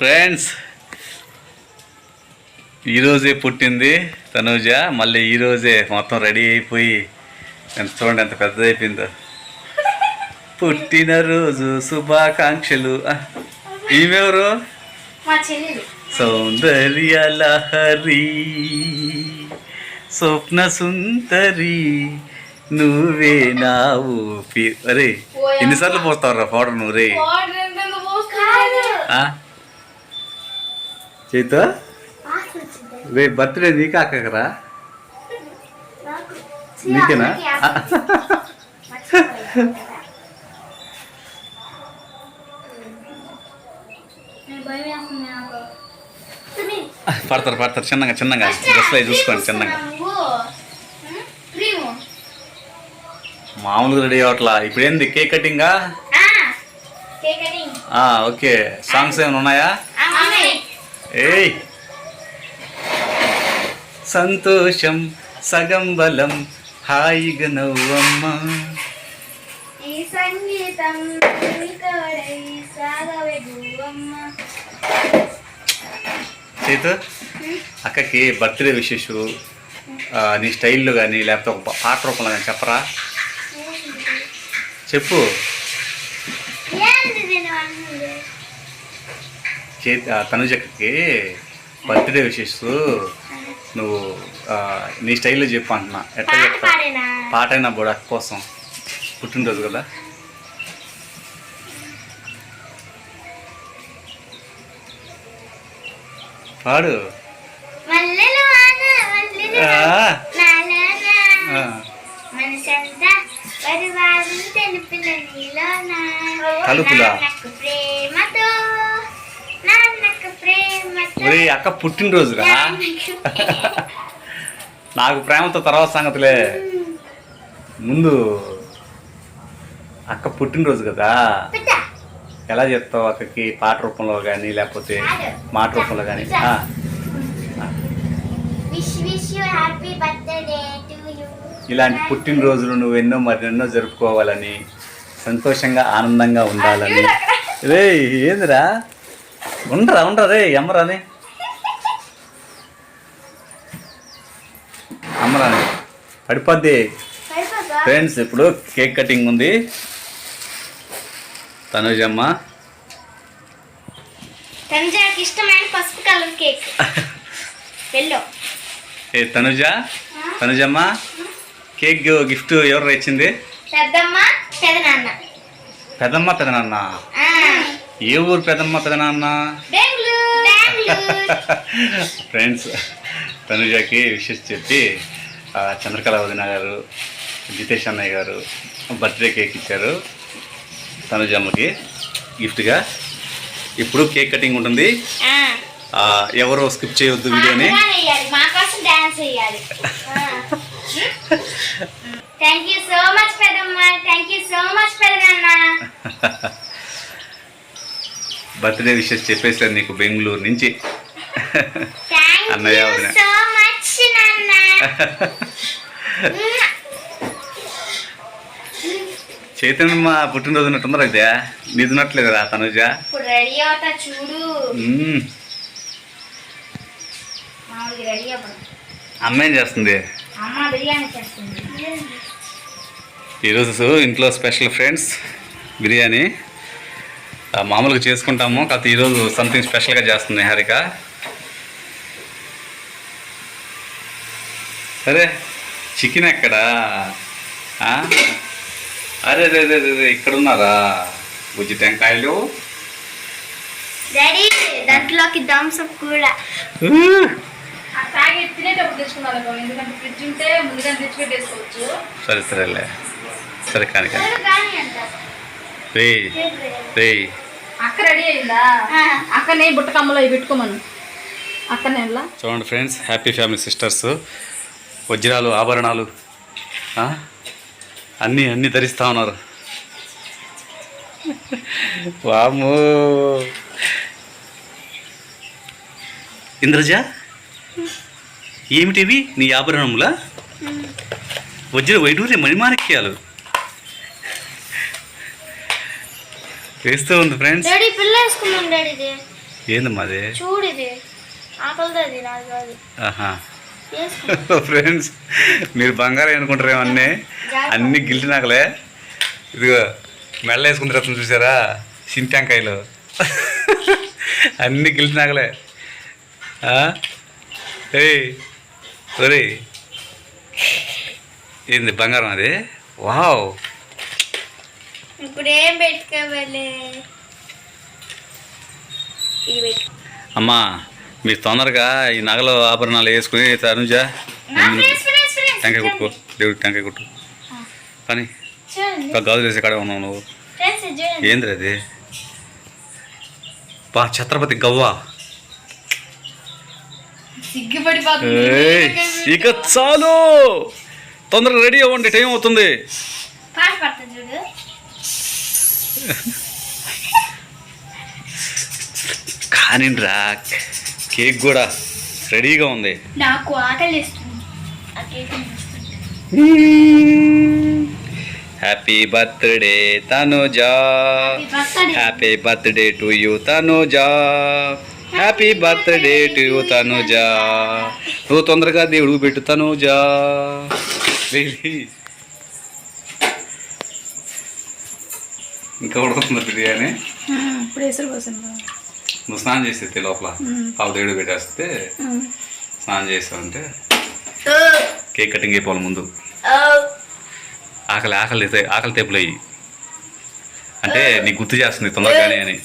Friends ఈరోజే పుట్టింది తనూజ. మళ్ళీ ఈరోజే మొత్తం రెడీ అయిపోయి ఎంత చూడండి ఎంత పెద్దదైపోయిందో. పుట్టినరోజు శుభాకాంక్షలు. ఈమెవరు? సౌందర్య లహరి స్వప్న సుందరి నువ్వే నా ఊపి. అరే ఎన్నిసార్లు పోస్తావురా పౌడర్ నువ్వు రే? చేతో రే బర్త్డే నీకు అక్కకరా నాకు నీకేనా. పడతారు పడతారు చిన్నగా చిన్నగా డ్రెస్లో చూసుకోండి చిన్నగా. మామూలుగా రెడీ అవట్లా ఇప్పుడు ఏంది కేక్ కటింగా. ఓకే సాంగ్స్ ఏమైనా ఉన్నాయి. ఏయ్. సంతోషం సగం బలం హాయిగా నవ్వమ్మా. ఈ సంగీతం. చేతు అక్కకి బర్త్డే విశేష నీ స్టైల్లో కానీ లేకపోతే ఒక పాట రూపంలో కానీ చెప్పరా? చెప్పు. చేతి తనుజక్కకి బర్త్డే విశేష నువ్వు నీ స్టైల్లో చెప్పు అంటున్నా. ఎట్లా పాట చెప్తా పాట అయినా అక్క కోసం. పుట్టినరోజు కదా? పాడు. మల్లెలు ఒరే అక్క పుట్టినరోజురా? నాకు ప్రేమతో తర్వాత సంగతులే. ముందు అక్క పుట్టినరోజు కదా. ఎలా చెప్తావు అక్కకి? పాట రూపంలో కానీ లేకపోతే మాట రూపంలో కానీ ఇలాంటి పుట్టినరోజులు నువ్వు ఎన్నో మరెన్నో జరుపుకోవాలని సంతోషంగా ఆనందంగా ఉండాలని. రే ఏందిరా? ఉండరా ఉండరా రే అమ్మరాని అమ్మరాని పడిపోద్ది. ఫ్రెండ్స్ ఇప్పుడు కేక్ కటింగ్ ఉంది. తనుజమ్మ. తనుజాకి ఇష్టమైన పసుపు కలర్ కేక్. ఎల్లో ఏ తనుజ? తనుజమ్మ? కేక్ గిఫ్ట్ ఎవరు ఇచ్చింది పెద్దమ్మ పెదనాన్న. పెదమ్మ పెదనాన్న? ఏ ఊరు పెదమ్మ పెదనాన్న? ఫ్రెండ్స్ తనుజకి విషెస్ చెప్పి చంద్రకళ వదిన గారు జితేష్ అన్నయ్య గారు బర్త్డే కేక్ ఇచ్చారు. తనుజమ్మకి గిఫ్ట్గా ఇప్పుడు కేక్ కటింగ్ ఉంటుంది. ఎవరు స్కిప్ చేయొద్దు వీడియోని. థ్యాంక్ యూ సో మచ్ పెద్దమ్మ. థ్యాంక్ యూ సో మచ్ పెదనాన్న బర్త్డే విషెస్ చెప్పేసారు నీకు బెంగళూరు నుంచి. అన్నయ్య, యూ వదిన. సో మచ్ నాన్న. చైతన్యమ్మ పుట్టినరోజు ఉన్నట్టుందా ఇదే నీది ఉన్నట్లేదురా తనుజ? అమ్మ ఏం చేస్తుంది. ఈరోజు ఇంట్లో స్పెషల్ ఫ్రెండ్స్ బిర్యానీ. మామూలుగా చేసుకుంటాము. కాకపోతే ఈరోజు సంథింగ్ స్పెషల్గా చేస్తుంది హారిక. సరే చికెన్ ఎక్కడా? ఆ? అరే రే రే రే, రే ఇక్కడ ఉన్నారా బుజ్జి టెంకాయలు. డాడీ దాంట్లోకి కూడా. ముందుగా తెచ్చి పెట్టేసుకోవచ్చు సరే సరేలే. సరే కానీ కానీ. త్వరగా కానీ అంట. రే రే అక్క రెడీ అయిందా? ఆ. అక్కనే బుట్టకమ్మలో ఇవి పెట్టుకోమను. అక్కనే ఇలా చూడండి ఫ్రెండ్స్ హ్యాపీ ఫ్యామిలీ సిస్టర్స్. వజ్రాలు ఆభరణాలు ఆ? అన్నీ అన్నీ ధరిస్తా ఉన్నారు. వాము ఇంద్రజ ఏమిటివి? నీ ఆభరణములా? వజ్ర వైడూర్య మణిమాణిక్యాలు. వేస్తూ ఉంది ఫ్రెండ్స్ డాడీ పిల్ల వేసుకున్నాం డాడీ ఇది. ఏందమ్మా అది? చూడు ఇది. ఆకలిది నాది ఆహా. ఫ్రెండ్స్ మీరు బంగారం అనుకుంటారేమో అన్నీ. అన్ని గిల్టి నాకలే. ఇదిగో మెల్ల వేసుకున్న తర్వాత చూసారా? సింటాంకాయలు అన్ని గిల్టి నాకలే? ఏయ్ ఒరే ఏంది బంగారం అది? వావ్. ఇప్పుడు ఏం పెట్టుకోవాలి అమ్మా మీరు తొందరగా ఈ నగలు ఆభరణాలు వేసుకుని ఫ్రెండ్స్ టెంకాయ కొట్టుకో దేవుడు టెంకాయ కొట్టు. కానీ గాజులు వేసే కాడే ఉన్నావు నువ్వు. ఏంద్ర అది? బా ఛత్రపతి గవ్వ. ఇక చాలు. తొందరగా రెడీ అవ్వండి టైం అవుతుంది. కానీ రా కేక్ కూడా రెడీగా ఉంది. నాకు. Happy birthday Tanuja. Happy birthday. To you Tanuja. Happy birthday to you Tanuja. నువ్వు తొందరగా దేవుడు పెట్టు తనుజా. ఇంకా ఉడుకుతుంది బిర్యానీ. ఇప్పుడు ఎసురు పోసాను నువ్వు స్నానం చేసేది లోపల. పావు దేవుడు పెట్టేస్తే స్నానం చేసావంటే కేక్ కటింగ్ అయిపోవాలి ముందు. ఆకలి ఆకలి ఆకలి తెప్పులు అయ్యి. అంటే నీకు గుర్తు చేస్తుంది తొందరగానే అని.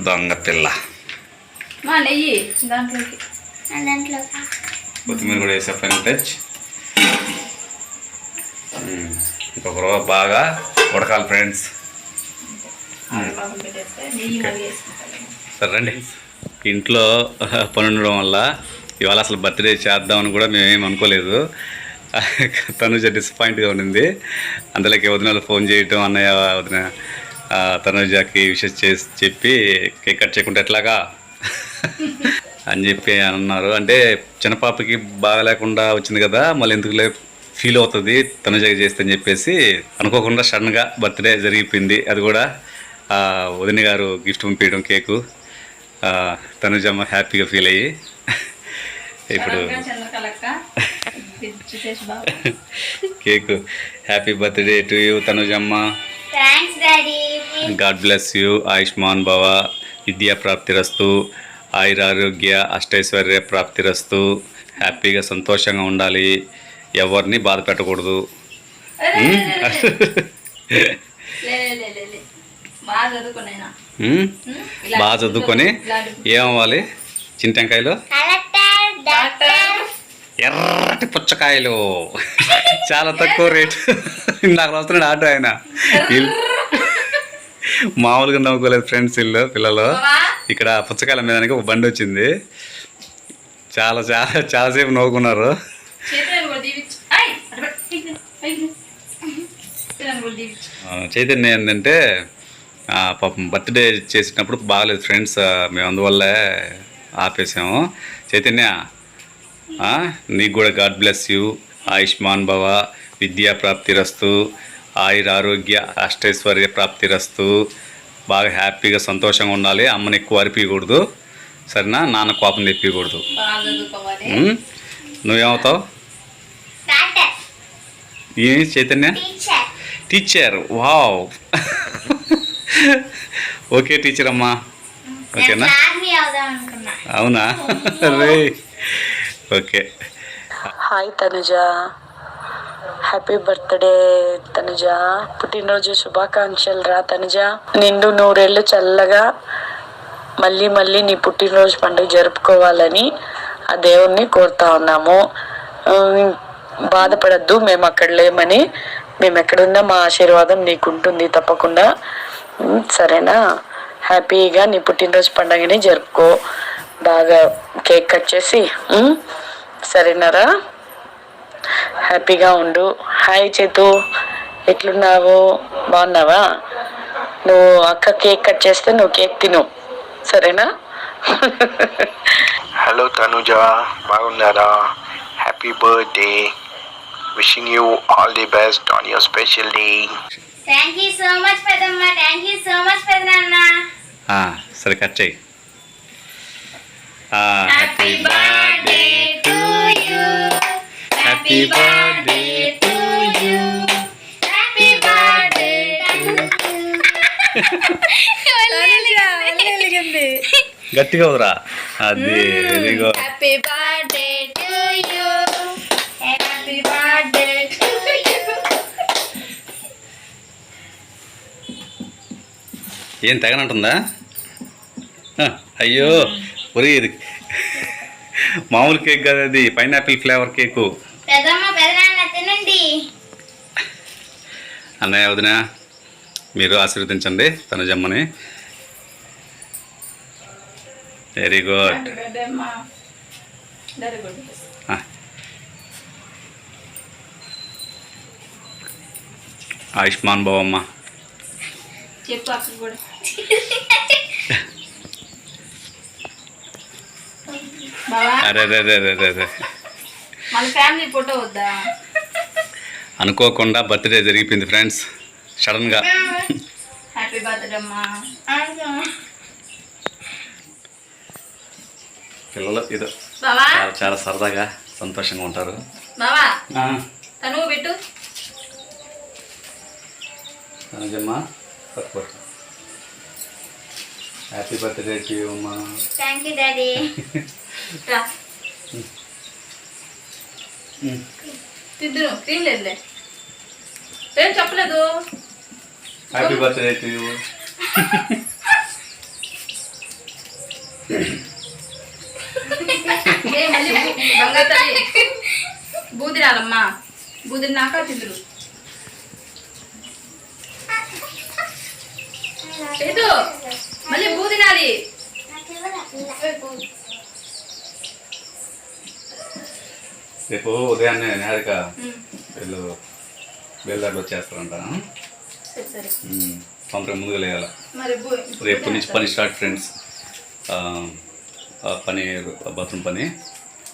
దొంగ పిల్ల మా నెయ్యి దాంట్లోకి. కొత్తిమీర కూడా వేసా ఫైనల్ టచ్. రోజు బాగా ఉడకాలి ఫ్రెండ్స్. సరే రండి. ఇంట్లో పని ఉండడం వల్ల ఇవాళ అసలు బర్త్డే చేద్దామని కూడా మేము అనుకోలేదు. తనుజ డిసప్పాయింట్గా ఉండింది అందులోకి వదిన ఫోన్ చేయటం అన్నయ్య వదిన తనుజకి విషెస్ చేసి చెప్పి కేక్ కట్ చేయకుండా ఎట్లాగా? అని చెప్పి అన్నారు. అంటే చిన్నపాపకి బాగా లేకుండా వచ్చింది కదా మళ్ళీ ఎందుకులే ఫీల్ అవుతుంది తనుజకి చేస్తే అని చెప్పేసి అనుకోకుండా సడన్గా బర్త్డే జరిగిపోయింది. అది కూడా ఆ, వదిన గారు గిఫ్ట్ పంపించడం కేకు. ఆ, తనుజమ్మ హ్యాపీగా ఫీల్ అయ్యి. ఇప్పుడు cake. Happy birthday to you తనుజమ్మ God bless you ఆయుష్మాన్ భవ విద్యా ప్రాప్తిరస్తు ఆయురారోగ్య అష్టైశ్వర్య ప్రాప్తిరస్తు. హ్యాపీగా సంతోషంగా ఉండాలి. ఎవరిని బాధ పెట్టకూడదు. బాగా చదువుకొని ఏమవ్వాలి? డాక్టర్. ఎర్రటి పుచ్చకాయలు. చాలా తక్కువ రేటు. నాకు వస్తున్నాడు ఆటో ఆయన. మామూలుగా నవ్వుకోలేదు ఫ్రెండ్స్ ఇల్లు పిల్లలు. ఇక్కడ పుచ్చకాయల మీద ఒక బండి వచ్చింది. చాలా చాలా చాలాసేపు నవ్వుకున్నారు చేతులను కూడా దీవించు ఐ, అటు పెట్టు. ఐదు, ఐదు. చేతులను కూడా దీవించు ఆ, చైతన్య ఏంటంటే పాపం బర్త్డే చేసినప్పుడు బాగలేదు ఫ్రెండ్స్ మేము అందువల్లే ఆపేసాము. చైతన్య నీకు కూడా గాడ్ బ్లెస్ యూ. ఆయుష్మాన్ భవ విద్యా ప్రాప్తిరస్తు ఆయుర ఆరోగ్య అష్టైశ్వర్య ప్రాప్తిరస్తు బాగా హ్యాపీగా సంతోషంగా ఉండాలి. అమ్మని ఎక్కువ అరిపించకూడదు సరేనా? నాన్న కోపం తెప్పించకూడదు? నువ్వేమవుతావు? డాక్టర్ ఏ Chaitanya? Teacher teacher wow okay teacher అమ్మా. ఓకేనా? ఆర్మీ అవుదాం అనుకున్నా. అవునా? రే. Okay. Hi Tanuja happy birthday Tanuja పుట్టినరోజు శుభాకాంక్షలు రా తనుజ నిండు నూరేళ్ళు చల్లగా మళ్ళీ మళ్ళీ నీ పుట్టినరోజు పండుగ జరుపుకోవాలని ఆ దేవుణ్ణి కోరుతా ఉన్నాము. బాధపడద్దు మేము అక్కడ లేమని. మేము ఎక్కడున్నా మా ఆశీర్వాదం నీకు ఉంటుంది తప్పకుండా సరేనా? హ్యాపీగా నీ పుట్టినరోజు పండుగని జరుపుకో. బాగా కేక్ కట్ చేసి సరేనారా? హ్యాపీగా ఉండు. హాయ్ చేతు. ఎట్లున్నావు? బాగున్నావా? నువ్వు అక్క కేక్ కట్ చేస్తే నువ్వు కేక్ తిను. సరేనా? హలో తనుజ. బాగున్నారా? Happy birthday wishing you all the best on your special day thank you so much పెద్దమ్మ థ్యాంక్ యూ సో మచ్ పెద్దనాన్న సరే కట్ చేయి. Happy birthday to you happy birthday to you happy birthday గట్టిగా వదరా. అది happy birthday ఏం తెగనంటుందా? అయ్యో ఒరే ఇది. మామూలు కేక్ కదా అది పైనాపిల్ ఫ్లేవర్ కేకు. పెద్దమ్మ పెద్దనాన్న తినండి. అన్నయ్య వదిన మీరు ఆశీర్వదించండి తనుజమ్మని. వెరీ గుడ్ హ్యాపీ బర్త్డే అమ్మా వెరీ గుడ్ ఆయుష్మాన్ భవమ్మ. చెప్పు అక్కడ కూడా. అరే మన ఫ్యామిలీ ఫోటో వద్దా? అనుకోకుండా బర్త్డే జరిగిపోయింది ఫ్రెండ్స్ సడన్గా హ్యాపీ బర్త్డే అమ్మా. పిల్లలు ఇదో బావా? చాలా చాలా సరదాగా సంతోషంగా ఉంటారు. బావా? ఆ, తను పెట్టు. తనుజమ్మ పట్టు పట్టు హ్యాపీ బర్త్డే టు యూ అమ్మా థ్యాంక్ యూ డాడీ రా తిద్దును క్రీమ్ లేదులే ఏం చెప్పలేదు? హ్యాపీ బర్త్డే టు యూ బూదిరాలమ్మా బూదిరినాక తిందురు. లేదు మళ్ళీ బూదినాలి. రేపు ఉదయాన్నే నేరక వీళ్ళు బయలుదేరి వచ్చేస్తారంట. సంవత్సరం ముందుగా లేయాలి? రేపు నుంచి పని స్టార్ట్ ఫ్రెండ్స్. పని బాత్రూమ్ పని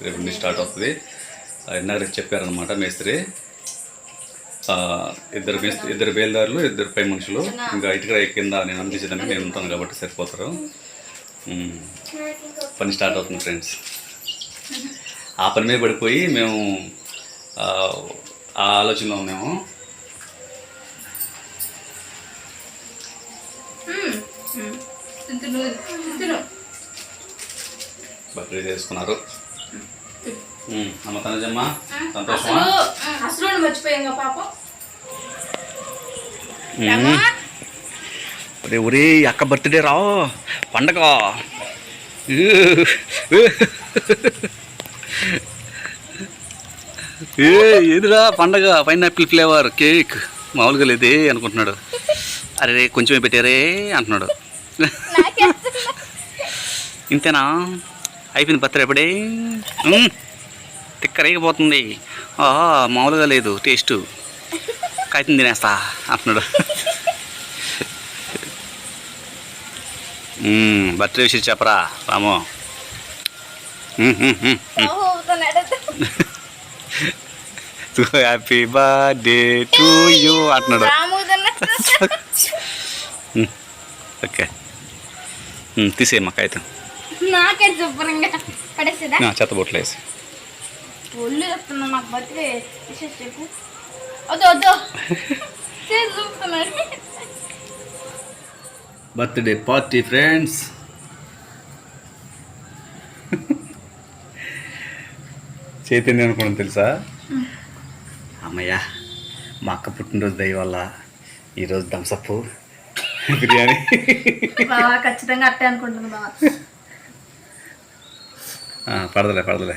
రేపు నుంచి స్టార్ట్ అవుతుంది. ఇందాక చెప్పారనమాట మేస్త్రి. ఇద్దరు ఇద్దరు బయలుదారులు ఇద్దరు పై మనుషులు. ఇంకా ఇటుక కింద నేను అందించడానికి నేను ఉంటాను కాబట్టి సరిపోతారు. పని స్టార్ట్ అవుతుంది ఫ్రెండ్స్. ఆ పని మీద పడిపోయి మేము ఆ, ఆలోచనలో ఉన్నాము. బర్త్డే చేసుకున్నారు అమ్మ తనజమ్మ అసలు సంతోషమా? అసలు మర్చిపోయాం పాపం. ఒరే ఒరే అక్క బర్త్డే రా పండగ. ఏ ఏదిరా పండగ? Pineapple flavour cake. మామూలుగా లేదే అనుకుంటున్నాడు. అరే కొంచెమే పెట్టారే అంటున్నాడు. ఇంతేనా? అయిపోయింది బర్త్డే ఎప్పుడే? ఉమ్, తిక్కరేగిపోతుంది. ఆ, మామూలుగా లేదు టేస్టు. కాగితం తినేస్తా అంటున్నాడు. బర్త్డే విషయం చెప్పరా Ramu. Happy birthday to you అంటున్నాడు. ఓకే. మ్మ్, తీసేయమ్మా కాగితం. చెత్తబొట్లు వేసి. ఒళ్ళు వేస్తున్నా నాకు బర్త్డే విషయం చెప్పు. వద్దు వద్దు చూపుతున్నాడు బర్త్డే పార్టీ ఫ్రెండ్స్. చైతన్య అనుకోవడం తెలుసా? అమ్మయ్యా మా అక్క పుట్టినరోజు దయ వల్ల ఈరోజు థమ్సప్ బిర్యానీ. ఖచ్చితంగా అట్టే అనుకుంటుంది పడదలే పడదలే.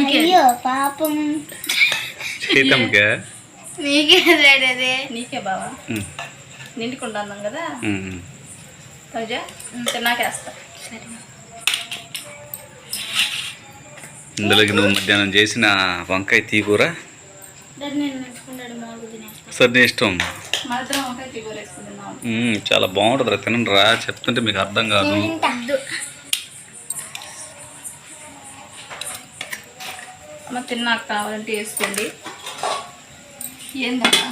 అయ్యో పాపం. సీతమ్మకే? నీకే రెడీ నీకే బావా. అన్నాం కదా. తనుజ తిన్నాకేస్తా సరే. ఇందులోకి నువ్వు మధ్యాహ్నం చేసిన వంకాయ తీకూర సరే నీ ఇష్టం. చాలా బాగుంటుంది రా తినండి రా చెప్తుంటే మీకు అర్థం కాదు. అమ్మ తిన్నాక కావాలంటే వేసుకోండి. ఏందమ్మా?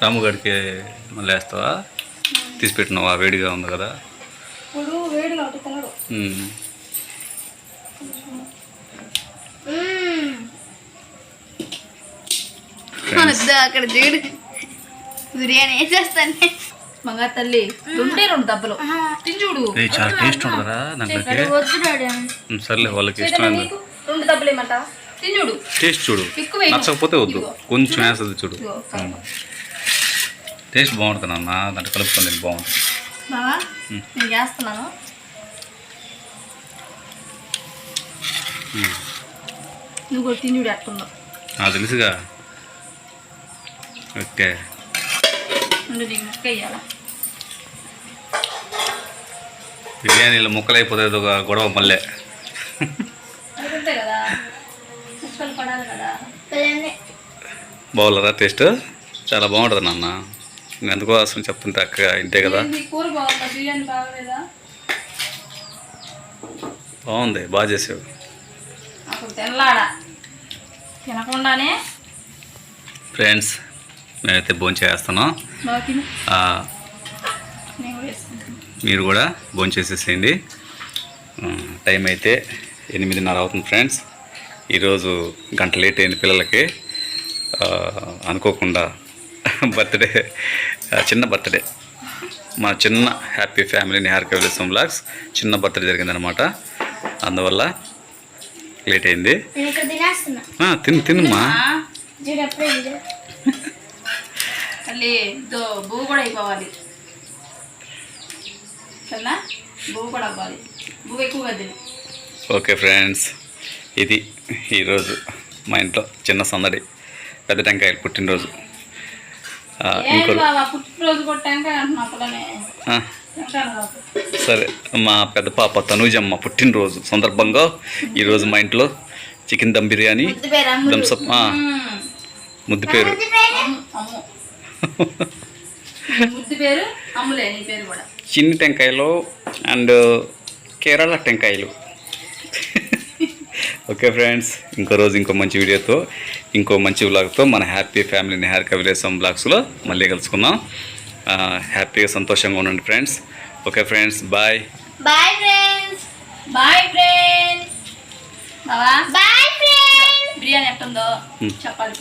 రాముగడికి మళ్ళీ వేస్తావా? తీసి పెట్టినావా? వేడిగా ఉంది కదా. ఇప్పుడు వేడిగా తినడు. అక్కడ చూడు. బిర్యానీ వేసేస్తాను మగ తల్లి రెండే రెండు దెబ్బలు. తిని చూడు. చాలా టేస్ట్ దాంట్లోకి ఉమ్, సర్లే వాళ్ళకి ఇష్టమైంది. ఏమంటావా టేస్ట్ చూడు. నచ్చకపోతే వద్దు. కొంచెం వేస్తుంది చూడు. టేస్ట్ బాగుంటుంది అన్న. దాంట్లో కలుపుతుంది బాగుంటుంది. నేను చేస్తున్నాను. నువ్వు కూడా నాకు తెలుసుగా. ఓకే. ముక్క వేయాలా? బిర్యానీలో ముక్కలు అయిపోతుంది ఒక గొడవ మళ్ళీ. బాగులరా టేస్ట్? చాలా బాగుంటుంది నాన్న. నేను అందుకోసం చెప్తుంటే అక్క ఇంతే కదా. బాగుందా? బాగా చేసావు. తినకుండానే ఫ్రెండ్స్ మేమైతే భోజనం చేస్తున్నాం. బాగా తిను. ఆ, నేను కూడా వేసుకుంటాను. మీరు కూడా భోజనం చేసేసేయండి. ఆ, టైం అయితే ఎనిమిదిన్నర అవుతుంది ఫ్రెండ్స్. ఈరోజు గంట లేట్ అయింది పిల్లలకి. అనుకోకుండా బర్త్డే చిన్న బర్త్డే. మా చిన్న హ్యాపీ ఫ్యామిలీ నిహార్ కవిలసం బ్లాగ్స్ చిన్న బర్త్డే జరిగిందనమాట అందువల్ల లేట్ అయింది. తిను తినుమా? చూడు అప్పుడే ఇది. మళ్ళీ దో బువ్వు కూడా అయిపోవాలి సరేనా? బువ్వు కూడా అవ్వాలి. బువ్వు ఎక్కువగా తిని. ఓకే ఫ్రెండ్స్ ఇది ఈరోజు మా ఇంట్లో చిన్న సందడి. పెద్ద టెంకాయలు పుట్టినరోజు. ఇంకో సరే మా పెద్ద పాప తనూజమ్మ పుట్టినరోజు సందర్భంగా ఈరోజు మా ఇంట్లో చికెన్ దమ్ బిర్యానీ మ్మ్. ముద్దు పేరు. చిన్ని టెంకాయలు అండ్ కేరళ టెంకాయలు. ఓకే ఫ్రెండ్స్ ఇంకో రోజు ఇంకో మంచి వీడియోతో ఇంకో మంచి వ్లాగ్తో మన హ్యాపీ ఫ్యామిలీ నిహార్ కవిలేసం బ్లాగ్స్లో మళ్ళీ కలుసుకుందాం. ఆ, హ్యాపీగా సంతోషంగా ఉండండి friends. Okay friends bye. Bye friends. Bye friends. బావా? Bye friends. బిర్యానీ ఎట్టుందో. చెప్పాలి.